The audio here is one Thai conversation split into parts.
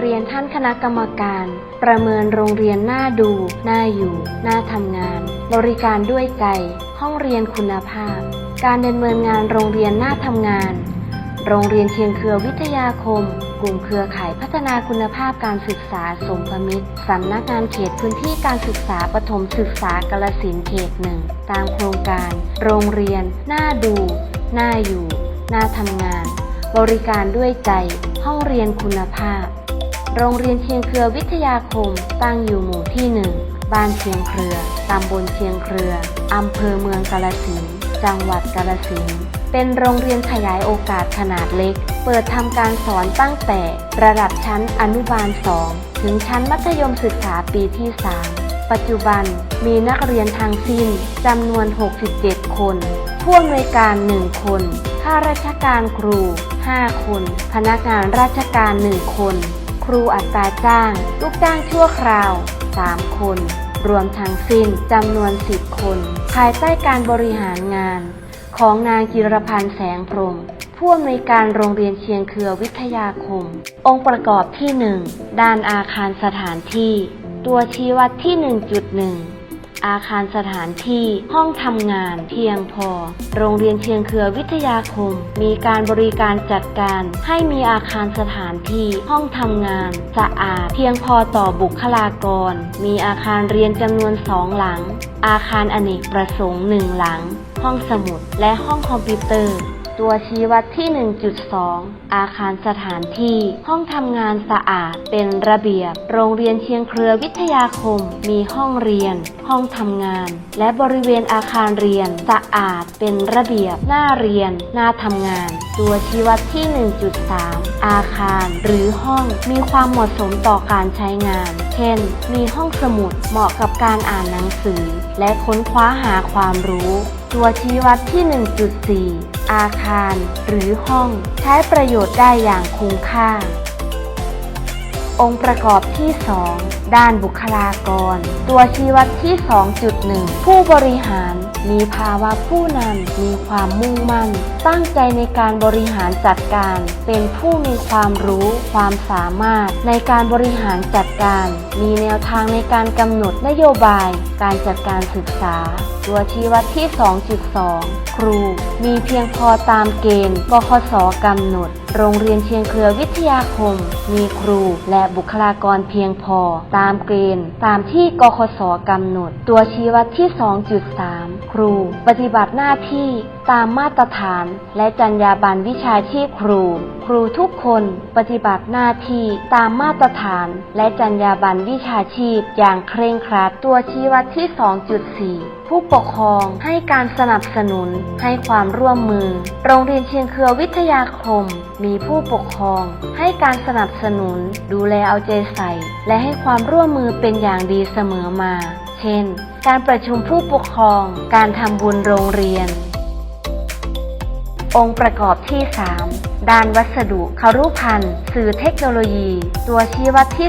เรียนท่านคณะกรรมการ ประเมินโรงเรียนน่าดู น่าอยู่ น่าทำงาน บริการด้วยใจ ห้องเรียนคุณภาพ การดำเนินงานโรงเรียนน่าทำงาน โรงเรียนเชียงเครือวิทยาคม กลุ่มเครือข่ายพัฒนาคุณภาพการศึกษาสมพมิตรสำนักงานเขตพื้นที่การศึกษาปฐมศึกษากาลสินเขตหนึ่งตามโครงการ โรงเรียน น่าดู น่าอยู่ น่าทำงาน บริการด้วยใจ ห้องเรียนคุณภาพ โรงเรียนเชียงเครือวิทยาคม ตั้งอยู่หมู่ที่หนึ่งบ้านเชียงเครือ ตำบลเชียงเครือ อำเภอเมืองกาลสินธ์จังหวัดกาลสินธ์เป็นโรงเรียนขยายโอกาสขนาดเล็ก เปิดทำการสอนตั้งแต่ระดับชั้นอนุบาล 2 ถึงชั้นมัธยมศึกษาปีที่ 3 ปัจจุบันมีนักเรียนทั้งสิ้นจำนวน 67 คนผู้อำนวยการ 1 คนข้าราชการครู 5 คน พนักงานราชการ 1 คน ครูอัตราจ้าง ลูกจ้างชั่วคราว 3 คน รวมทั้งสิ้นจำนวน 10 คน ภายใต้การบริหารงาน ของนางจิรพันธ์แสงพรมผู้อำนวยการโรงเรียนเชียงเครือวิทยาคม องค์ประกอบที่ 1 ด้านอาคารสถานที่ ตัวชี้วัดที่ 1.1 อาคารสถานที่ ห้องทำงานเพียงพอ โรงเรียนเชียงเครือวิทยาคม มีการบริการจัดการให้มีอาคารสถานที่ ห้องทำงาน สะอาด เพียงพอต่อบุคลากร มีอาคารเรียนจำนวนสองหลัง อาคารอเนกประสงค์หนึ่งหลัง ห้องสมุดและห้องคอมพิวเตอร์ ตัวชี้วัดที่ 1.2 อาคารสถานที่ ห้องทำงานสะอาด เป็นระเบียบ โรงเรียนเชียงเครือวิทยาคม มีห้องเรียน ห้องทำงาน และบริเวณอาคารเรียน สะอาด เป็นระเบียบ หน้าเรียน หน้าทำงาน ตัวชี้วัดที่ 1.3 อาคาร หรือห้อง มีความเหมาะสมต่อการใช้งาน เช่น มีห้องสมุด เหมาะกับการอ่านหนังสือ และค้นคว้าหาความรู้ ตัวชี้วัดที่ 1.4 อาคาร หรือห้องใช้ประโยชน์ได้อย่างคุ้มค่า องค์ประกอบที่ 2 ด้านบุคลากร ตัวชี้วัดที่ 2.1 ผู้บริหารมีภาวะผู้นำมีความมุ่งมั่น ตั้งใจในการบริหารจัดการ เป็นผู้มีความรู้ ความสามารถ ในการบริหารจัดการ มีแนวทางในการกำหนดนโยบาย การจัดการศึกษาตัวชี้วัดที่ 2.2 ครู มีเพียงพอตามเกณฑ์กคศกำหนด โรงเรียนเชียงเครือวิทยาคม มีครูและบุคลากรเพียงพอ ตามเกณฑ์ ตามที่กคศกำหนด ตัวชี้วัดที่ 2.3 ครู ปฏิบัติหน้าที่ตามมาตรฐาน และจรรยาบรรณวิชาชีพครู ครูทุกคนปฏิบัติหน้าที่ตามมาตรฐาน และจรรยาบรรณวิชาชีพ อย่างเคร่งครัดตัวชี้วัดที่ 2.4 ผู้ปกครองให้การสนับสนุนให้ความร่วมมือ โรงเรียนเชียงเครือวิทยาคม มีผู้ปกครอง ให้การสนับสนุน ดูแลเอาใจใส่ และให้ความร่วมมือเป็นอย่างดีเสมอมา เช่น การประชุมผู้ปกครอง การทำบุญโรงเรียน องค์ประกอบที่ 3 ด้านวัสดุคารุพันธ์สื่อเทคโนโลยี ตัวชี้วัดที่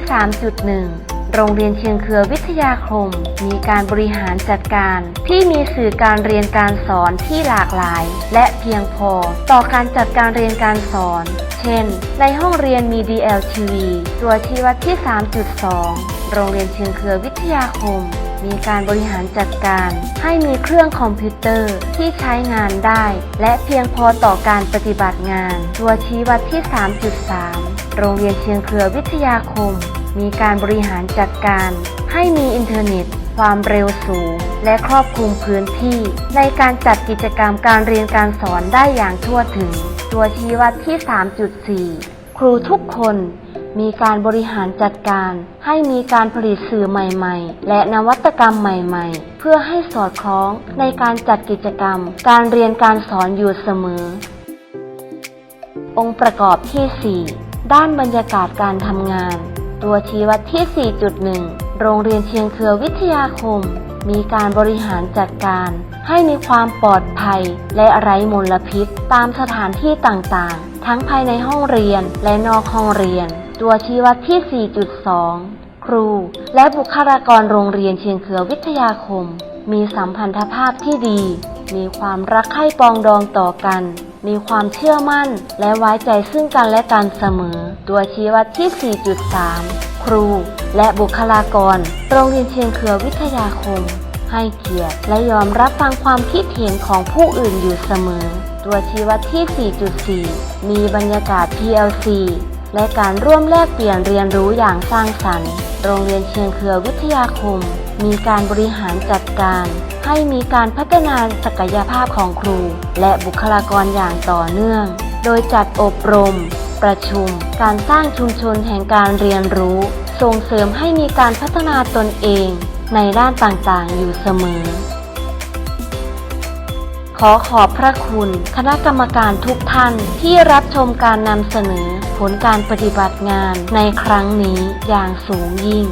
3.1 โรงเรียนเชียงเครือวิทยาคม มีการบริหารจัดการที่มีสื่อการเรียนการสอนที่หลากหลาย และเพียงพอต่อการจัดการเรียนการสอน เช่น ในห้องเรียนมี DLTV ตัวชี้วัดที่ 3.2 โรงเรียนเชียงเครือวิทยาคม มีการบริหารจัดการ ให้มีเครื่องคอมพิวเตอร์ที่ใช้งานได้ และเพียงพอต่อการปฏิบัติงาน ตัวชี้วัดที่ 3.3 โรงเรียนเชียงเครือวิทยาคม มีการบริหารจัดการ ให้มีอินเทอร์เน็ต ความเร็วสูง และครอบคลุมพื้นที่ ในการจัดกิจกรรมการเรียนการสอนได้อย่างทั่วถึง ตัวชี้วัดที่ 3.4 ครูทุกคน มีการบริหารจัดการ ให้มีการผลิตสื่อใหม่ๆ และนวัตกรรมใหม่ๆ เพื่อให้สอดคล้องในการจัดกิจกรรม การเรียนการสอนอยู่เสมอ องค์ประกอบที่ 4 ด้านบรรยากาศการทำงาน ตัวชี้วัดที่ 4.1 โรงเรียนเชียงเครือวิทยาคม มีการบริหารจัดการให้มีความปลอดภัยและไร้มลพิษ ตามสถานที่ต่างๆ ทั้งภายในห้องเรียนและนอกห้องเรียน ตัวชี้วัดที่ 4.2 ครู และบุคลากรโรงเรียนเชียงเครือวิทยาคม มีสัมพันธภาพที่ดี มีความรักใคร่ปองดองต่อกัน มีความเชื่อมั่น และไว้ใจซึ่งกันและกันเสมอ ตัวชี้วัดที่ 4.3 ครู และบุคลากร โรงเรียนเชียงเครือวิทยาคม ให้เกียรติและยอมรับฟังความคิดเห็นของผู้อื่นอยู่เสมอ ตัวชี้วัดที่ 4.4 มีบรรยากาศ PLC และการร่วมแลกเปลี่ยนเรียนรู้อย่างสร้างสรรค์ โรงเรียนเชียงเครือวิทยาคม มีการบริหารจัดการ ให้มีการพัฒนาศักยภาพของครู และบุคลากรอย่างต่อเนื่อง โดยจัดอบรม ประชุม การสร้างชุมชนแห่งการเรียนรู้ ส่งเสริมให้มีการพัฒนาตนเอง ในด้านต่างๆ อยู่เสมอ ขอขอบพระคุณ คณะกรรมการทุกท่านที่รับชมการนำเสนอผลการปฏิบัติงานในครั้งนี้อย่างสูงยิ่ง